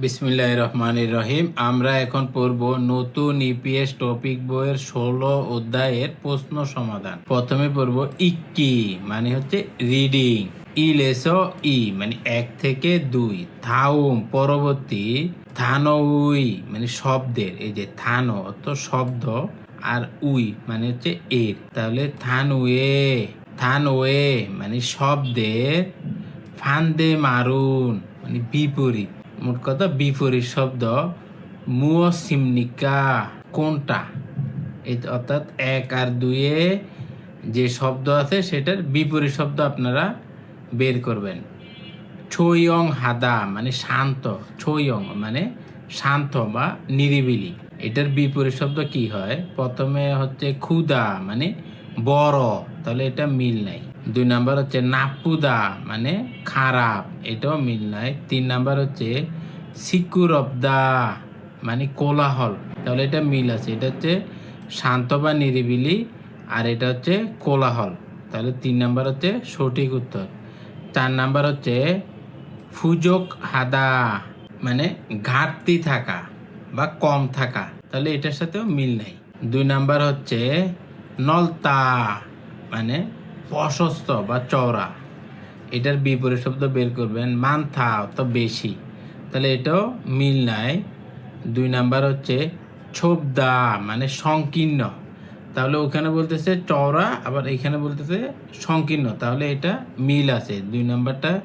বিসমিল্লাহ রহমানির রহিম। আমরা এখন পড়ব নতুন ইপিএস টপিক বইয়ের ষোলো অধ্যায়ের প্রশ্ন সমাধান। প্রথমে পড়ব ইক্কি মানে হচ্ছে রিডিং। ই লেস ই মানে এক থেকে দুই। থাউম, পরবর্তী। থানউই মানে শব্দের। এই যে থানো, অর্থ শব্দ। আর উই মানে হচ্ছে এর। তাহলে থানুয়ে থানওয়ে মানে শব্দের। ফান্দে মারুন মানে বিপরীত। মোট কথা বিপরীত শব্দ মুও সিমনিকা কোনটা অর্থাৎ এক আর দুয়ে যে শব্দ আছে সেটার বিপরীত শব্দ আপনারা বের করবেন। ছইয়ং হাদা মানে শান্ত ছইয়ং মানে শান্ত বা নিরিবিলি। এটার বিপরীত শব্দ কি হয়? প্রথমে হচ্ছে ক্ষুদা মানে বড়, তাহলে এটা মিল নাই। দুই নাম্বার হচ্ছে নাপুদা মানে খারাপ। এটাও মিল নাই। তিন নাম্বার হচ্ছে সিকুর অফ দা মানে কোলাহল। তাহলে এটা মিল আছে। এটা হচ্ছে শান্ত বা নিরিবিলি, আর এটা হচ্ছে কোলাহল। তাহলে তিন নাম্বার হচ্ছে সঠিক উত্তর। চার নাম্বার হচ্ছে ফুজক হাদা মানে ঘাটতি থাকা বা কম থাকা। তাহলে এটার সাথেও মিল নাই। দুই নাম্বার হচ্ছে নলতা মানে প্রশস্ত বা চওড়া। এটার বিপরীত শব্দ বের করবেন মানথা তো বেশি। তাহলে এটাও মিল নাই। দুই নাম্বার হচ্ছে ছোবদা মানে সংকীর্ণ। তাহলে ওখানে বলতেছে চওড়া, আবার এখানে বলতেছে সংকীর্ণ। তাহলে এটা মিল আছে, দুই নাম্বারটা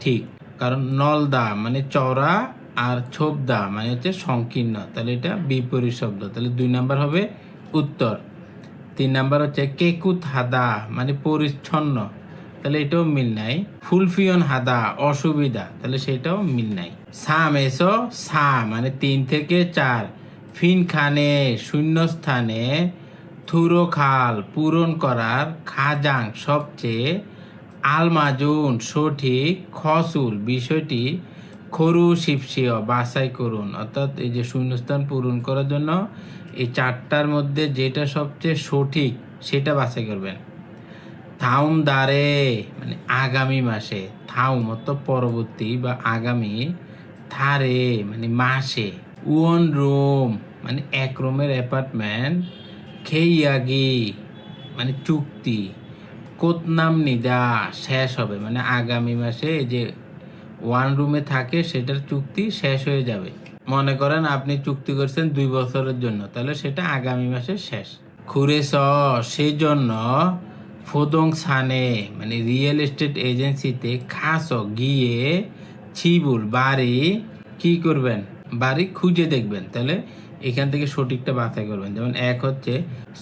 ঠিক। কারণ নলদা মানে চওড়া আর ছোবদা মানে হচ্ছে সংকীর্ণ। তাহলে এটা বিপরীত শব্দ। তাহলে দুই নাম্বার হবে উত্তর। তিন নাম্বার হচ্ছে কেকুত হাদা মানে পরিচ্ছন্ন। তাহলে এটাও মিল নাই। ফুলফিয়ন হাদা, অসুবিধা, তাহলে সেটাও মিল নাই। সাম, এসো সা মানে তিন থেকে চার। ফিন খানে, শূন্যস্থানে, থুরো খাল পূরণ করার খাজাং সবচেয়ে আলমাজুন, সঠিক, খসুল বিষয়টি খরু শিপসিও বাছাই করুন। অর্থাৎ এই যে শূন্যস্থান পূরণ করার জন্য এই চারটার মধ্যে যেটা সবচেয়ে সঠিক, সেটা বাছাই করবেন। থাউম দারে মানে আগামী মাসে, থাউম অর্থ পরবর্তী বা আগামী থারে মানে মাসে ওয়ান রুম মানে এক রুমের অ্যাপার্টমেন্ট, খেইয়াগি মানে চুক্তি, কোতনাম নিদা, শেষ হবে। মানে আগামী মাসে যে ওয়ান রুমে থাকে, সেটার চুক্তি শেষ হয়ে যাবে। মনে করেন আপনি চুক্তি করছেন দুই বছরের জন্য, তাহলে সেটা আগামী মাসে শেষ। খুরেস সেই জন্য ফোদং সানে মানে রিয়েল এস্টেট এজেন্সিতে খাস, গিয়ে ছিবুল, বাড়ি কি করবেন? বাড়ি খুঁজে দেখবেন, তাহলে এখান থেকে সঠিকটা বাছাই করবেন। যেমন এক হচ্ছে,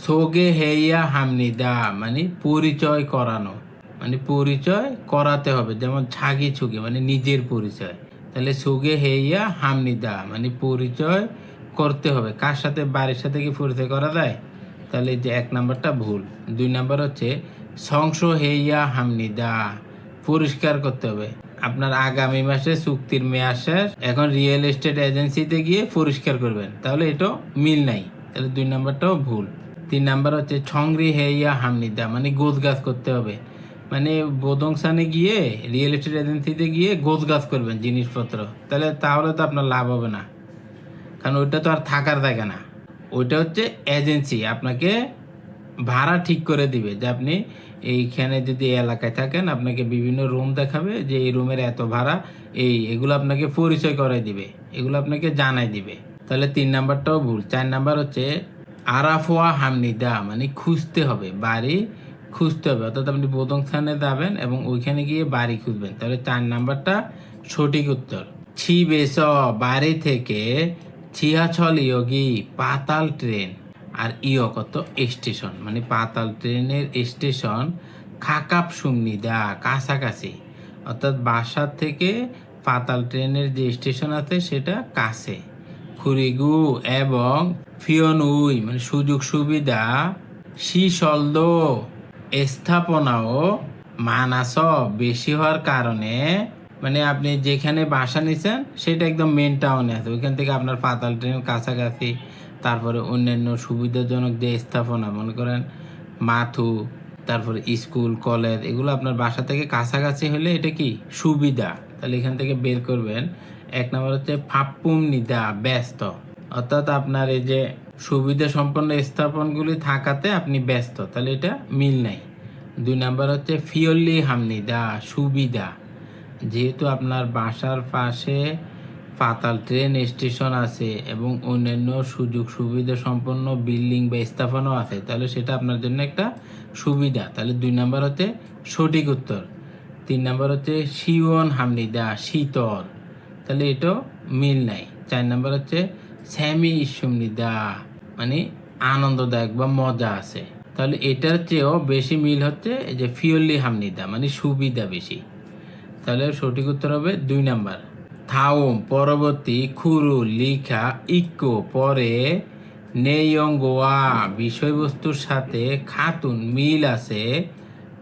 সোগে হেইয়া হামনিদা মানে পরিচয় করানো মানে পরিচয় করাতে হবে, যেমন ছাগি ছুগে মানে নিজের পরিচয়। তাহলে সুগে হেইয়া হামনিদা মানে পরিচয় করতে হবে। কার সাথে, বাড়ির সাথে কি পরিচয় করা যায়? তাহলে যে এক নাম্বারটা ভুল। দুই নাম্বার হচ্ছে সংস হেইয়া হামনিদা পরিষ্কার করতে হবে। আপনার আগামী মাসে চুক্তির মেয়াদ শেষ, এখন রিয়েল এস্টেট এজেন্সিতে গিয়ে পরিষ্কার করবেন। তাহলে এটাও মিল নাই। তাহলে দুই নাম্বারটাও ভুল। তিন নাম্বার হচ্ছে, ছংরি হেইয়া হামনিদা মানে গোছ গাছ করতে হবে। মানে বোদংসানে গিয়ে রিয়েল এস্টেট এজেন্সিতে গিয়ে গোছ গাছ করবেন জিনিসপত্র। তাহলে তাহলে তো আপনার লাভ হবে না। কারণ ওইটা তো আর থাকার জায়গা না। ওইটা হচ্ছে এজেন্সি আপনাকে ভাড়া ঠিক করে দিবে যে আপনি এইখানে যদি এলাকায় থাকেন, আপনাকে বিভিন্ন রুম দেখাবে যে এই রুমের এত ভাড়া, এই, এগুলো আপনাকে পরিচয় করাই দিবে। এগুলো আপনাকে জানাই দিবে। তাহলে তিন নাম্বারটাও ভুল। চার নাম্বার হচ্ছে আরাফোয়া হামনিদা মানে খুঁজতে হবে। বাড়ি খুঁজতে হবে। অর্থাৎ আপনি বোদং স্থানে যাবেন এবং ওইখানে গিয়ে বাড়ি খুঁজবেন। তাহলে চার নাম্বারটা সঠিক উত্তর। ছি বেস বাড়ি থেকে ছিয়াছল ইয়োগি পাতাল ট্রেন আর ইয় কত স্টেশন। মানে পাতাল ট্রেনের স্টেশন খাকাপ সুমনিদা কাছাকাছি। অর্থাৎ বাসার থেকে পাতাল ট্রেনের যে স্টেশন আছে সেটা কাছে। খুরিগু এবং ফিয়নুই মানে সুযোগ সুবিধা, শিশলদ স্থাপনাও মানাস বেশি হওয়ার কারণে মানে আপনি যেখানে বাসা নিছেন, সেটা একদম মেন টাউনে আছে। ওইখান থেকে আপনার পাতাল ট্রেন কাছাকাছি, তারপরে অন্যান্য সুবিধাজনক যে স্থাপনা, মনে করেন মাথু, তারপরে স্কুল, কলেজ, এগুলো আপনার বাসা থেকে কাছাকাছি হলে এটা কি? সুবিধা। তাহলে এখান থেকে বের করবেন। এক নম্বর হচ্ছে ফাপ্পুম নিদা ব্যস্ত। অর্থাৎ আপনার এই যে সুবিধা সম্পন্ন স্থাপনগুলি থাকাতে আপনি ব্যস্ত, তাহলে এটা মিল নাই। দুই নাম্বার হচ্ছে ফিওরলি হামনিদা, সুবিধা। যেহেতু আপনার বাসার পাশে পাতাল ট্রেন স্টেশন আছে এবং অন্যান্য সুযোগ সুবিধা সম্পন্ন বিল্ডিং বা স্থাপনও আছে, তাহলে সেটা আপনার জন্য একটা সুবিধা। তাহলে দুই নাম্বার হচ্ছে সঠিক উত্তর। তিন নাম্বার হচ্ছে শিওন হামনিদা, শীতল। তাহলে এটাও মিল নাই। চার নাম্বার হচ্ছে স্যামি ইসুমনিদা মানে আনন্দদায়ক বা মজা আছে। তাহলে এটার চেয়েও বেশি মিল হচ্ছে এই যে ফিওরলি হামনিদা মানে সুবিধা বেশি। তাহলে সঠিক উত্তর হবে দুই নাম্বার। থাউম, পরবর্তী খুরু, লিখা, ইকো, পরে নেয়ঙ্গোয়া বিষয়বস্তুর সাথে খাতুন, মিল আছে,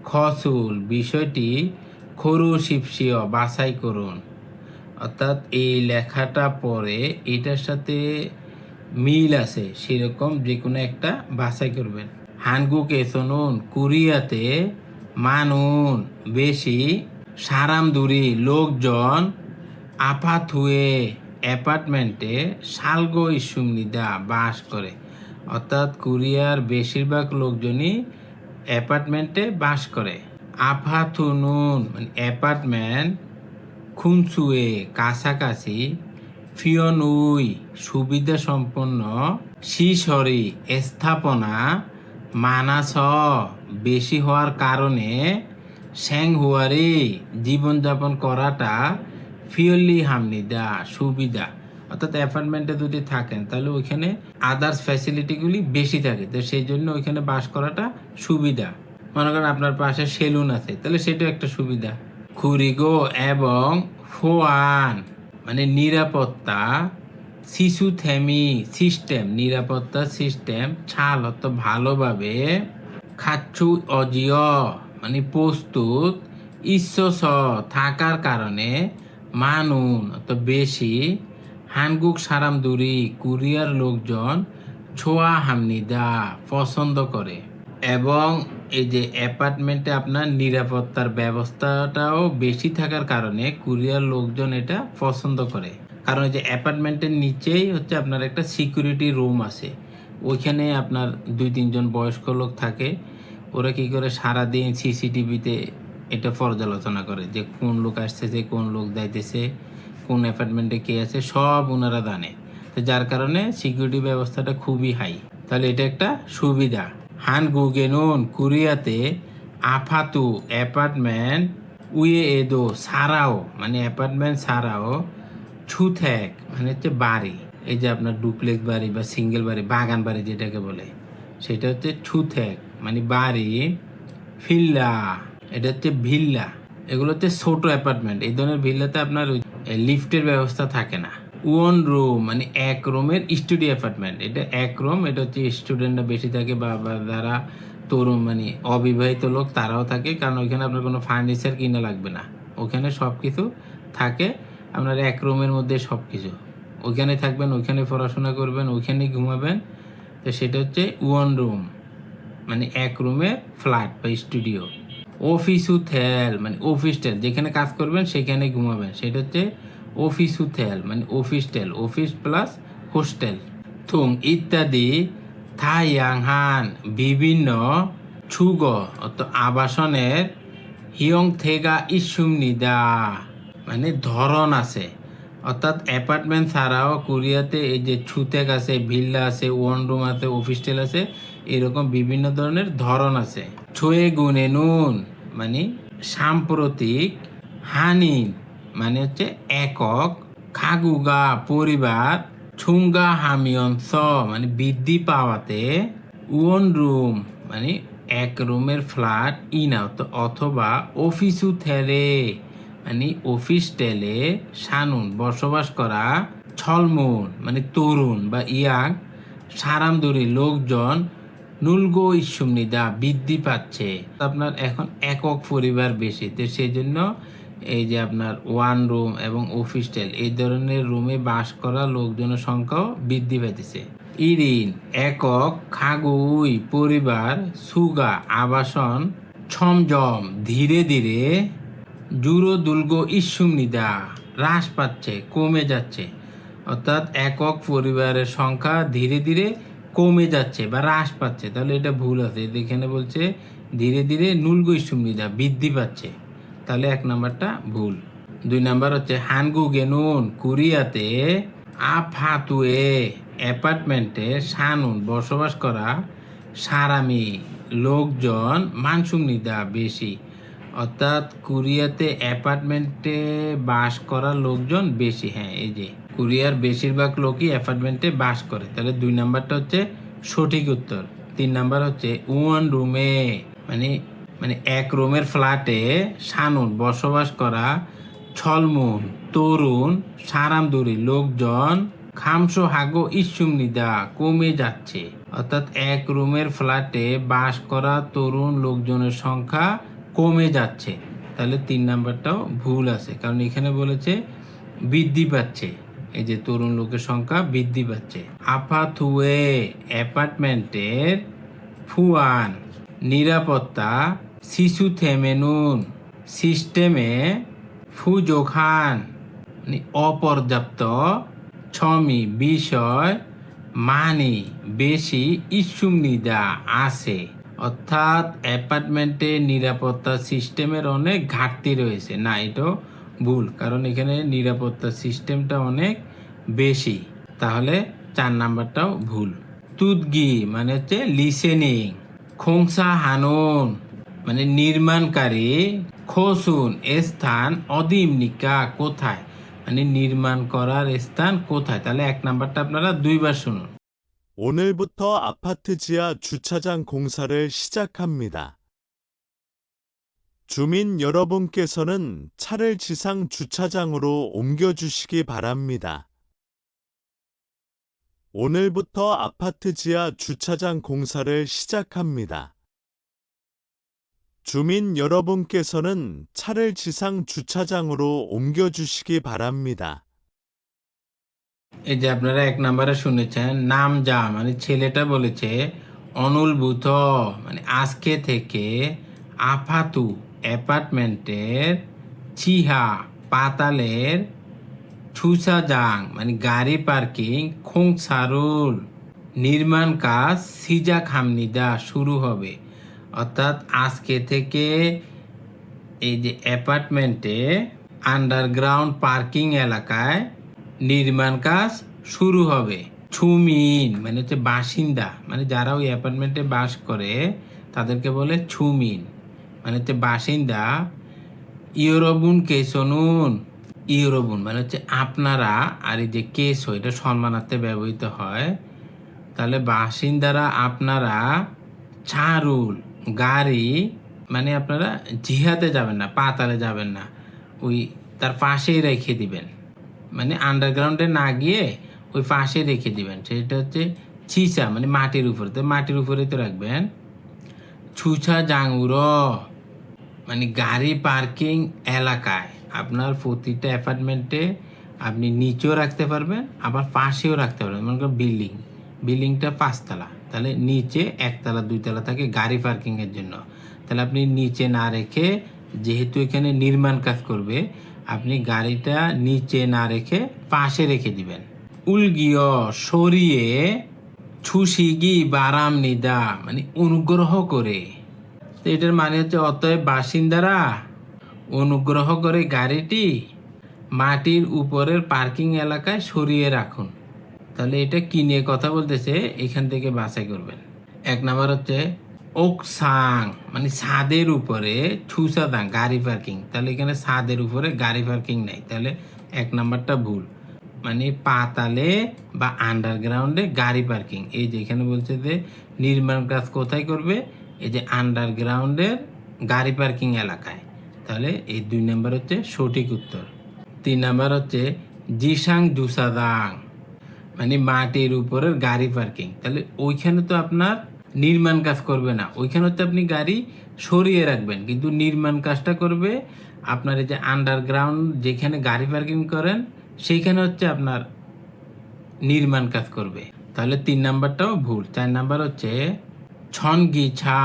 খসুল, বিষয়টি খরু শিপসিও বাছাই করুন। অর্থাৎ এই লেখাটা পরে এটার সাথে মিল আছে, সেরকম যে কোনো একটা বাছাই করবেন। হানগুকে শুনুন, কোরিয়াতে মানুন বেশি সারামদুরি লোকজন আপাথুয়ে অ্যাপার্টমেন্টে সালগো ইসুমনিদা বাস করে। অর্থাৎ কোরিয়ার বেশিরভাগ লোকজনই অ্যাপার্টমেন্টে বাস করে। আফাথুনুন মানে অ্যাপার্টমেন্ট খুনসুয়ে কাছাকাছি ফিয়নুই সুবিধা সম্পন্ন, শিশরি স্থাপনা, মানাস, বেশি হওয়ার কারণে স্যাংহুয়ারি জীবনযাপন করাটা ফিওরলি হামনিদা, সুবিধা। অর্থাৎ অ্যাপার্টমেন্টে যদি থাকেন, তাহলে ওইখানে আদার্স ফ্যাসিলিটিগুলি বেশি থাকে। তো সেই জন্য ওইখানে বাস করাটা সুবিধা। মনে করেন আপনার পাশে সেলুন আছে, তাহলে সেটাও একটা সুবিধা। খুরিগো এবং ফোয়ান। মানে নিরাপত্তা শিশু থেমি সিস্টেম নিরাপত্তা সিস্টেম ছাল অত ভালোভাবে খাচ্ছু, অজিয় মানে প্রস্তুত, ঈশ্বস, থাকার কারণে মানুন অত বেশি, হানগুক সারামদুরি কুরিয়ার লোকজন ছোয়া হামনিদা পছন্দ করে। এবং এই যে অ্যাপার্টমেন্টে আপনার নিরাপত্তার ব্যবস্থাটাও বেশি থাকার কারণে কুরিয়ার লোকজন এটা পছন্দ করে। কারণ যে অ্যাপার্টমেন্টের নিচেই হচ্ছে আপনার একটা সিকিউরিটি রুম আছে। ওইখানে আপনার দুই তিনজন বয়স্ক লোক থাকে। ওরা কি করে সারাদিন সিসিটিভিতে এটা পর্যালোচনা করে যে কোন লোক আসতেছে, কোন লোক যাইতেছে, কোন অ্যাপার্টমেন্টে কে আছে, সব ওনারা জানে। তো যার কারণে সিকিউরিটি ব্যবস্থাটা খুবই হাই। তাহলে এটা একটা সুবিধা। হান গুগেনুন কোরিয়াতে আফাতু অ্যাপার্টমেন্ট উয়ে এদো সারাও মানে অ্যাপার্টমেন্ট সারাও ছুথ্যাক মানে হচ্ছে বাড়ি। এই যে আপনার ডুপ্লেক্স বাড়ি বা সিঙ্গেল বাড়ি, বাগান বাড়ি যেটাকে বলে, সেটা হচ্ছে ছুথ্যাক মানে বাড়ি ফিল্লা এটা হচ্ছে ভিল্লা। এগুলো হচ্ছে ছোট অ্যাপার্টমেন্ট, এই ধরনের ভিল্লাতে আপনার লিফটের ব্যবস্থা থাকে না। ওয়ান রুম মানে এক রুমের স্টুডিও অ্যাপার্টমেন্ট। এটা এক রুম, এটা হচ্ছে স্টুডেন্টরা বেশি থাকে বা যারা তরুণ মানে অবিবাহিত লোক, তারাও থাকে, কারণ ওইখানে আপনার কোনো ফার্নিচার কিনা লাগবে না। ওখানে সব কিছু থাকে, আপনার এক রুমের মধ্যে সব কিছু ওইখানে থাকবেন, ওইখানে পড়াশোনা করবেন ওইখানেই ঘুমাবেন। তো সেটা হচ্ছে ওয়ান রুম মানে এক রুমের ফ্ল্যাট বা স্টুডিও। অফিস উথেল মানে অফিস যেখানে কাজ করবেন, সেখানে ঘুমাবেন। সেটা হচ্ছে অফিস উথেল মানে officetel office plus hostel থুং ইত্যাদি থাইয়াংহান, বিভিন্ন ছুগ অর্থাৎ আবাসনের হিয়ং থেগা ইসুমনিদা মানে ধরন আছে। অর্থাৎ অ্যাপার্টমেন্ট ছাড়াও কোরিয়াতে এই যে ছুতেক আছে, ভিল্লা আছে ওয়ান রুম আছে অফিস টেল আছে, এরকম বিভিন্ন ধরনের ধরন আছে। ছয়ে গুনে নুন মানে সাম্প্রতিক হানিন। মানে হচ্ছে একক, খাগুগা পরিবার, ছুঙ্গা হামিয়ংস মানে বৃদ্ধি পাওয়াতে ওয়ান রুম মানে এক রুমের ফ্ল্যাট ইনা অথবা অফিসু থেরে মানে অফিস টেলে সানুন, বসবাস করা ছলমুন মানে তরুণ বা ইয়াং, সারামদুরি লোকজন নুলগো ইসুমনিদা বৃদ্ধি পাচ্ছে। আপনার এখন একক পরিবার বেশি, তো সেই জন্য এই যে আপনার ওয়ান রুম এবং অফিস টেল এই ধরনের রুমে বাস করা লোকজনের সংখ্যাও বৃদ্ধি পেতেছে ইরিন, একক, খাগুই, পরিবার, সুগা, আবাসন, ছমজম, ধীরে ধীরে জুরো দুর্গ ইসুমনিদা, হ্রাস পাচ্ছে, কমে যাচ্ছে। অর্থাৎ একক পরিবারের সংখ্যা ধীরে ধীরে কমে যাচ্ছে বা হ্রাস পাচ্ছে। তাহলে এটা ভুল আছে। এখানে বলছে, ধীরে ধীরে নুলগ নুলগৈসুমনিদা বৃদ্ধি পাচ্ছে। তাহলে এক নাম্বারটা ভুল। দুই নাম্বার হচ্ছে, হানগু গেনুন, কুরিয়াতে আফাতুয়ে অ্যাপার্টমেন্টে সানুন বসবাস করা সারামি লোকজন মানসুমনিদা বেশি। অর্থাৎ কুরিয়াতে অ্যাপার্টমেন্টে বাস করা লোকজন বেশি। হ্যাঁ এই যে, কুরিয়ার বেশিরভাগ লোকই অ্যাপার্টমেন্টে বাস করে। তাহলে দুই নাম্বারটা হচ্ছে সঠিক উত্তর। তিন নাম্বার হচ্ছে ওয়ান রুমে মানে মানে এক রুমের ফ্ল্যাটে সানুন বসবাস করা ছলমুন, তরুণ, সারামদুরি লোকজন, খামসো হাগো ইসুমনিদা কমে যাচ্ছে। অর্থাৎ এক রুমের ফ্ল্যাটে বাস করা তরুণ লোকজনের সংখ্যা কমে যাচ্ছে। তাহলে তিন নাম্বারটাও ভুল আছে, কারণ এখানে বলেছে বৃদ্ধি পাচ্ছে। এই যে তরুণ লোকের সংখ্যা বৃদ্ধি পাচ্ছে। আপাথুয়ে অ্যাপার্টমেন্টের ফুয়ান, নিরাপত্তা শিশু থেমেনুন সিস্টেমে ফুজোখান মানে অপর্যাপ্ত ছমি বিষয় মানি বেশি ইসুমনিদা আছে। অর্থাৎ অ্যাপার্টমেন্টে নিরাপত্তা সিস্টেমের অনেক ঘাটতি রয়েছে। না, এটাও ভুল, কারণ এখানে নিরাপত্তা সিস্টেমটা অনেক বেশি। তাহলে চার নাম্বারটাও ভুল। তুদগি মানে হচ্ছে লিসেনিং খোংসা হানুন। মানে নির্মাণকারী খোসুন স্থান অদিমনিকা কোথায় মানে নির্মাণ করার স্থান কোথায় তাহলে এক নাম্বারটা আপনারা দুইবার শুনুন 오늘부터 아파트 지하 주차장 공사를 시작합니다. 주민 여러분께서는 차를 지상 주차장으로 옮겨주시기 바랍니다. 오늘부터 아파트 지하 주차장 공사를 시작합니다. 주민 여러분께서는 차를 지상 주차장으로 옮겨주시기 바랍니다. এই যে আপনারা এক নম্বরে শুনেছেন নাম যা মানে ছেলেটা বলেছে অনুলভূত মানে আজকে থেকে আফাতু অ্যাপার্টমেন্টের চিহা পাতালের ছুসাজাং মানে গাড়ি পার্কিং খোংসারুল নির্মাণ কাজ সিজা খামনিদা শুরু হবে অর্থাৎ আজকে থেকে এই যে অ্যাপার্টমেন্টে আন্ডারগ্রাউন্ড পার্কিং এলাকায় নির্মাণ কাজ শুরু হবে। ছুমিন মানে হচ্ছে বাসিন্দা মানে যারা ওই অ্যাপার্টমেন্টে বাস করে, তাদেরকে বলে ছুমিন মানে হচ্ছে বাসিন্দা। ইউরোবুন কেসনুন ইউরোবুন মানে হচ্ছে আপনারা আর এই যে কেস এটা সম্মানার্থে ব্যবহৃত হয়। তাহলে বাসিন্দারা, আপনারা ছাড়ুল গাড়ি মানে আপনারা জিহাতে যাবেন না, পাতালে যাবেন না। ওই তার পাশেই রেখে দিবেন। মানে আন্ডারগ্রাউন্ডে না গিয়ে ওই পাশে রেখে দিবেন। সেটা হচ্ছে ছিসা মানে মাটির উপরে। তো মাটির উপরে তো রাখবেন। ছুছা জাঙ্গুর মানে গাড়ি পার্কিং এলাকায়। আপনার প্রতিটা অ্যাপার্টমেন্টে আপনি নিচেও রাখতে পারবেন, আবার পাশেও রাখতে পারবেন। মনে করেন বিল্ডিং বিল্ডিংটা পাঁচতলা। তাহলে নিচে একতলা, দুইতলা থাকে গাড়ি পার্কিংয়ের জন্য। তাহলে আপনি নিচে না রেখে যেহেতু এখানে নির্মাণ কাজ করবে, আপনি গাড়িটা নিচে না রেখে পাশে রেখে দিবেন। উলগিয় সরিয়ে, ছুসিগি, বারাম নিদা মানে অনুগ্রহ করে। তো এটার মানে হচ্ছে অতএব বাসিন্দারা অনুগ্রহ করে গাড়িটি মাটির উপরের পার্কিং এলাকায় সরিয়ে রাখুন। তাহলে এটা কি নিয়ে কথা বলতেছে? এখান থেকে বাছাই করবেন। এক নাম্বার হচ্ছে, ওকসাং মানে ছাদের উপরে ছুসাদাং, গাড়ি পার্কিং। তাহলে এখানে ছাদের উপরে গাড়ি পার্কিং নাই। তাহলে এক নাম্বারটা ভুল। মানে পাতালে বা আন্ডারগ্রাউন্ডে গাড়ি পার্কিং। এই যে এখানে বলছে যে, নির্মাণ কাজ কোথায় করবে? এই যে আন্ডারগ্রাউন্ডের গাড়ি পার্কিং এলাকায়। তাহলে এই দুই নাম্বার হচ্ছে সঠিক উত্তর। তিন নাম্বার হচ্ছে, জিসাং জুসাদাং মানে মাটির উপরের গাড়ি পার্কিং তাহলে ওইখানে তো আপনার নির্মাণ কাজ করবে না। ওইখানে হচ্ছে আপনি গাড়ি সরিয়ে রাখবেন। কিন্তু নির্মাণ কাজটা করবে আপনার এই যে আন্ডারগ্রাউন্ড যেখানে গাড়ি পার্কিং করেন, সেইখানে হচ্ছে আপনার নির্মাণ কাজ করবে। তাহলে তিন নাম্বারটাও ভুল। চার নাম্বার হচ্ছে ছনগি ছা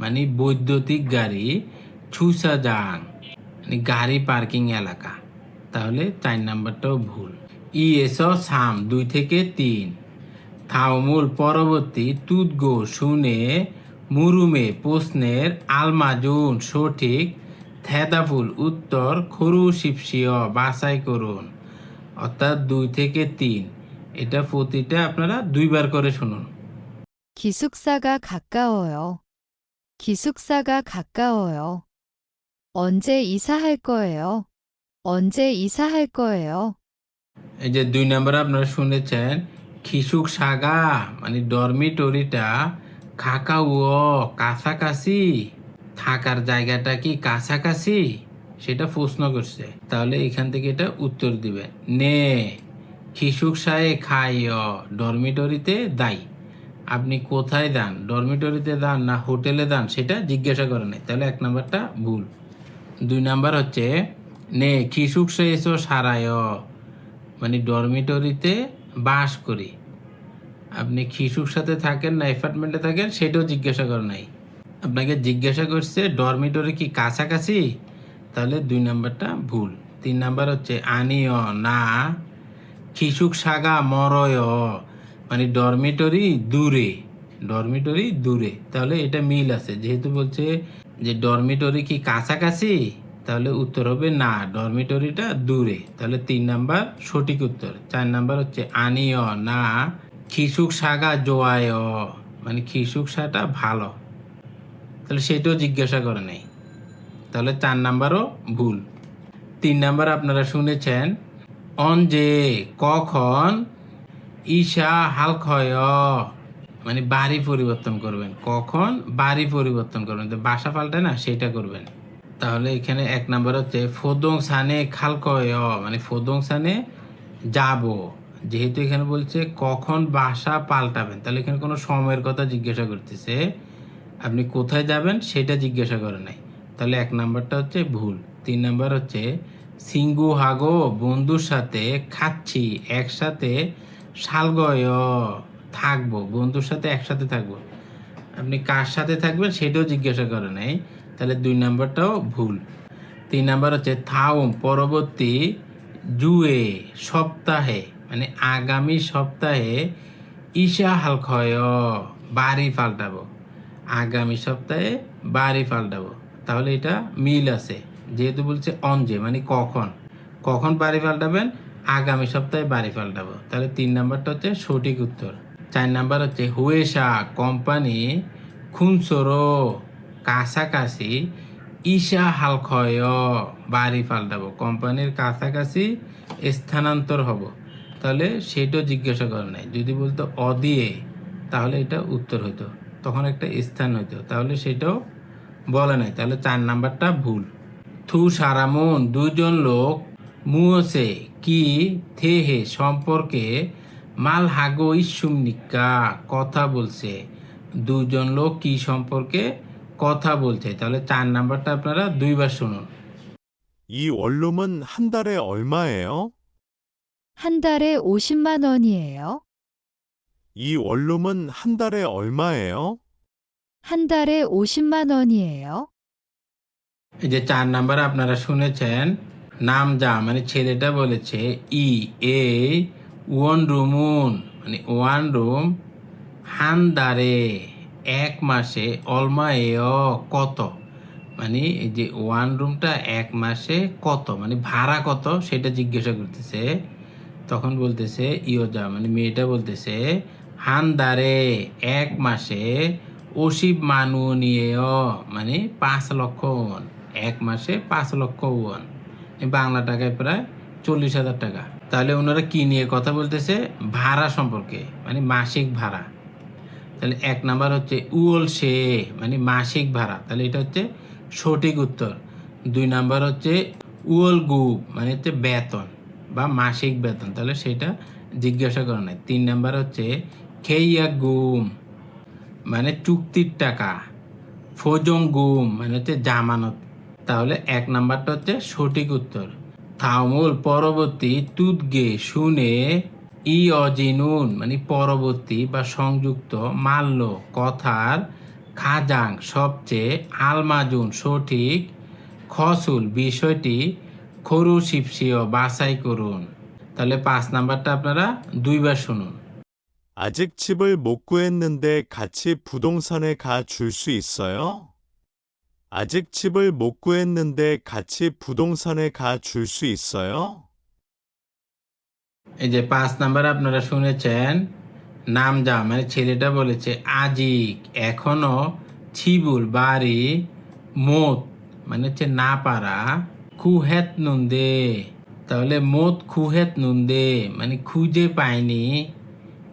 মানে বৈদ্যুতিক গাড়ি ছুসা যাং মানে গাড়ি পার্কিং এলাকা। তাহলে চার নাম্বারটাও ভুল। ই এস সাম দুই থেকে তিন থাউমুল পরবর্তী তুদগো শুনে মুরুমে প্রশ্নের আলমাজুন সঠিক থেদাফুল উত্তর খরু শিপসিয় বাছাই করুন অর্থাৎ দুই থেকে তিন এটা প্রতিটা আপনারা দুইবার করে শুনুন 기숙사가 가까워요. 기숙사가 가까워요. 언제 이사할 거예요? 언제 이사할 거예요? এই যে দুই নম্বর আপনারা শুনেছেন, খিসুক সাগা মানে ডরমিটরিটা খাকাউও কাছাকাছি, থাকার জায়গাটা কি কাছাকাছি? সেটা প্রশ্ন করছে। তাহলে এখান থেকে এটা উত্তর দিবে। নে, খিসুক সায়ে খাইয়, ডরমিটরিতে দাই। আপনি কোথায় দান ডরমিটরিতে দান না হোটেলে দান সেটা জিজ্ঞাসা করে নাই। তাহলে এক নাম্বারটা ভুল। দুই নাম্বার হচ্ছে, নে, খিসুক এসো সারায় মানে ডরমিটরিতে বাস করি। আপনি খিসুর সাথে থাকেন না অ্যাপার্টমেন্টে থাকেন, সেটাও জিজ্ঞাসা করে নাই। আপনাকে জিজ্ঞাসা করছে ডরমিটরি কি কাছাকাছি? তাহলে দুই নাম্বারটা ভুল। তিন নাম্বার হচ্ছে আনিয় না খিসুক সাগা মরয় মানে ডরমিটরি দূরে ডরমিটরি দূরে। তাহলে এটা মিল আছে। যেহেতু বলছে যে ডরমিটরি কি কাছাকাছি? তাহলে উত্তর হবে না ডরমিটরিটা দূরে। তাহলে তিন নাম্বার সঠিক উত্তর। চার নাম্বার হচ্ছে আনিয় না, খিসুক সাগা জোয়ায়। মানে খিসুক সাটা ভালো। তাহলে সেটাও জিজ্ঞাসা করে নাই। তাহলে চার নাম্বারও ভুল। তিন নাম্বার আপনারা শুনেছেন অন যে কখন ঈশা হালক্ষয়। মানে বাড়ি পরিবর্তন করবেন। কখন বাড়ি পরিবর্তন করবেন। তো বাসা পাল্টায় না, সেটা করবেন। তাহলে এখানে এক নাম্বার হচ্ছে, ফোদং সানে খালকয় মানে ফোদং সানে যাব। যেহেতু এখানে বলছে কখন বাসা পাল্টাবেন, তাহলে এখানে কোনো সময়ের কথা জিজ্ঞাসা করতেছে। আপনি কোথায় যাবেন সেটা জিজ্ঞাসা করে নাই। তাহলে এক নাম্বারটা হচ্ছে ভুল। তিন নাম্বার হচ্ছে সিঙ্গু হাগো বন্ধুর সাথে খাচ্ছি, একসাথে শালগয় থাকব, বন্ধুর সাথে একসাথে থাকব। আপনি কার সাথে থাকবেন সেটাও জিজ্ঞাসা করে নাই। তাহলে দুই নাম্বারটাও ভুল। তিন নাম্বার হচ্ছে থাউম, পরবর্তী জুয়ে, সপ্তাহে মানে আগামী সপ্তাহে ঈশা হালক্ষয় বাড়ি পাল্টাবো। আগামী সপ্তাহে বাড়ি পাল্টাবো। তাহলে এটা মিল আছে। যেহেতু বলছে অঞ্জে মানে কখন। কখন বাড়ি পাল্টাবেন? আগামী সপ্তাহে বাড়ি পাল্টাবো। তাহলে তিন নাম্বারটা হচ্ছে সঠিক উত্তর। চার নাম্বার হচ্ছে হুয়েশা, কোম্পানি খুনসোরো। কাছাকাছি ঈশা হালক্ষয় বাড়ি পাল্টাবো। কোম্পানির কাছাকাছি স্থানান্তর হব। তাহলে সেটাও জিজ্ঞাসা করে নাই। যদি বলতো অদিয়ে, তাহলে এটা উত্তর হতো তখন একটা স্থান হতো তাহলে সেটাও বলে নাই। তাহলে চার নাম্বারটা ভুল। থু সারামন, দুজন লোক মুয়সে কি থেহে সম্পর্কে মাল হাগো ইসুমনিকা কথা বলছে। দুজন লোক কি সম্পর্কে কথা বলছে তাহলে চার নাম্বারটা আপনারা দুইবার শুনুন 이 원룸은 한 달에 얼마예요? 한 달에 50만 원이에요. 이 원룸은 한 달에 얼마예요? 한 달에 50만 원이에요. এই যে চার নাম্বার আপনারা শুনেছেন নাম যা মানে ছেলেটা বলেছে ই এ ওয়ান রুমুন মানে ওয়ান রুম হানদারে এক মাসে অলমা এ কত? মানে এই যে ওয়ান রুমটা এক মাসে কত? মানে ভাড়া কত? সেটা জিজ্ঞাসা করতেছে। তখন বলতেছে ইয়োজা মানে মেয়েটা বলতেছে, হানদারে, এক মাসে অসিব মানু নিয়ে মানে পাঁচ লক্ষ ওয়ান, এক মাসে পাঁচ লক্ষ ওয়ান বাংলা টাকায় প্রায় চল্লিশ হাজার টাকা। তাহলে ওনারা কি নিয়ে কথা বলতেছে? ভাড়া সম্পর্কে মানে মাসিক ভাড়া। তাহলে এক নাম্বার হচ্ছে উল সে মানে মাসিক ভাড়া। তাহলে এটা হচ্ছে সঠিক উত্তর। দুই নাম্বার হচ্ছে উল গুপ মানে হচ্ছে বেতন বা মাসিক বেতন। তাহলে সেটা জিজ্ঞাসা করে নাই। তিন নাম্বার হচ্ছে খেইয়া গুম মানে চুক্তির টাকা। ফোজং গুম মানে হচ্ছে জামানত। তাহলে এক নাম্বারটা হচ্ছে সঠিক উত্তর। থামুল পরবর্তী, তুদগে শুনে ই অজিনুন মানে পরবর্তী বা সংযুক্ত মাল্য কথার খাজাং সবচেয়ে আলমাজুন সঠিক খসুল বিষয়টি খরু শিপসিও বাছাই করুন তাহলে পাঁচ নাম্বারটা আপনারা দুইবার শুনুন 아직 집을 못 구했는데 같이 부동산에 가 줄 수 있어요? 아직 집을 못 구했는데 같이 부동산에 가 줄 수 있어요? এই যে পাঁচ নাম্বার আপনারা শুনেছেন, নাম যা মানে ছেলেটা বলেছে, আজিক, এখনও ছিবুল বাড়ি, মোত মানে হচ্ছে না পারা, খুহেত নুন্দে। তাহলে মোত, খুহেত নুন্দে মানে খুঁজে পায়নি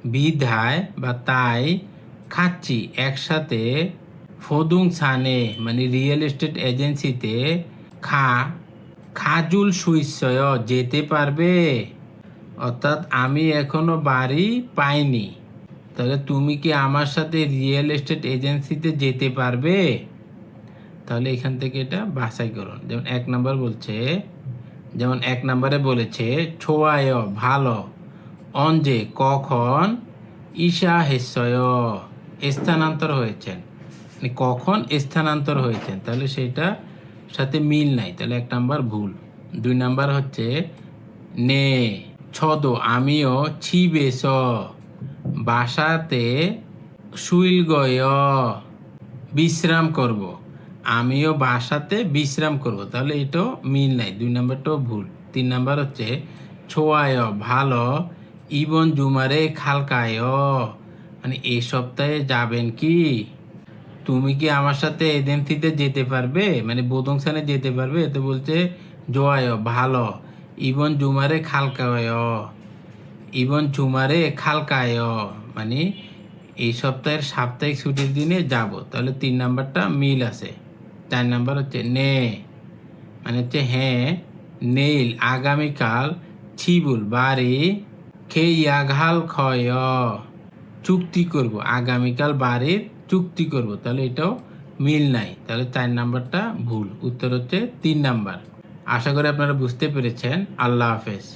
বিধায় বা তাই খাচ্ছি একসাথে ফদুং ছানে মানে রিয়েল এস্টেট এজেন্সিতে খা, খাজুল সুইসয় যেতে পারবে? অর্থাৎ আমি এখনও বাড়ি পাইনি। তাহলে তুমি কি আমার সাথে রিয়েল এস্টেট এজেন্সিতে যেতে পারবে? তাহলে এখান থেকে এটা বাছাই করুন যেমন এক নাম্বার বলছে, যেমন এক নম্বরে বলেছে, ছোয়ায় ভালো, অঞ্জে কখন ঈশা হেসয়? স্থানান্তর হয়েছেন। মানে কখন স্থানান্তর হয়েছেন? তাহলে সেটা সাথে মিল নাই। তাহলে এক নাম্বার ভুল। দুই নাম্বার হচ্ছে, নে ছদ, আমিও ছি বেশ বাসাতে শুইল গয় বিশ্রাম করব। আমিও বাসাতে বিশ্রাম করব। তাহলে এটাও মিল নাই, দুই নাম্বারটাও ভুল। তিন নাম্বার হচ্ছে, ছোয়ায় ভালো, ইবন জুমারে খালকায় মানে এই সপ্তাহে যাবেন কি? তুমি কি আমার সাথে এজেন্সিতে যেতে পারবে? মানে বোদংসানে যেতে পারবে? তো বলছে জোয়ায় ভালো ইবন জুমারে খালকায় ইবন জুমারে খালকায় মানে এই সপ্তাহের সাপ্তাহিক ছুটির দিনে যাব। তাহলে তিন নাম্বারটা মিল আছে। চার নাম্বার হচ্ছে নে। মানে হচ্ছে হ্যাঁ নেইল, আগামীকাল ছিবুল বাড়ি খেয়াঘাল ক্ষয়। চুক্তি করব। আগামীকাল বাড়ির চুক্তি করব। তাহলে এটাও মিল নাই। তাহলে চার নাম্বারটা ভুল। উত্তর হচ্ছে তিন নাম্বার। আশা করি আপনারা বুঝতে পেরেছেন। আল্লাহ হাফেজ।